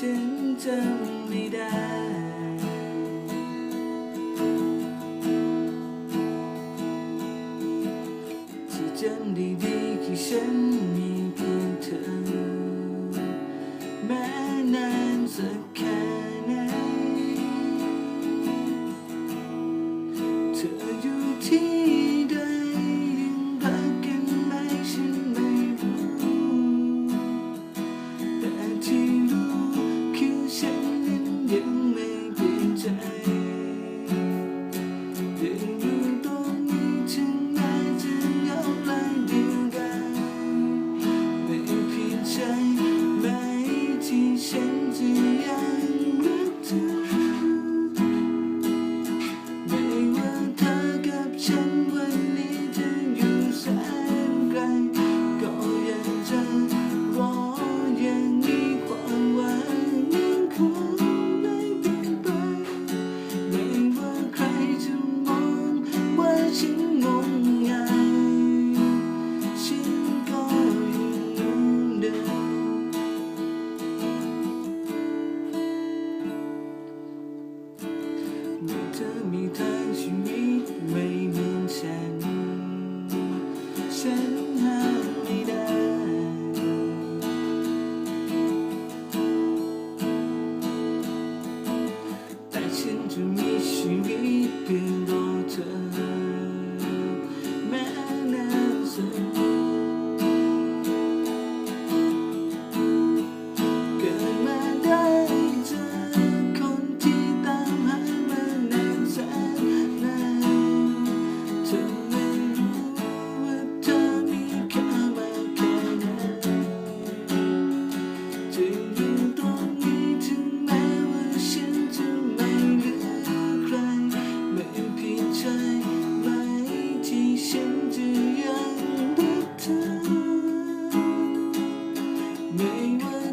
ฉันจำไม่ได้ ที่จำดีดีคือฉัน 你问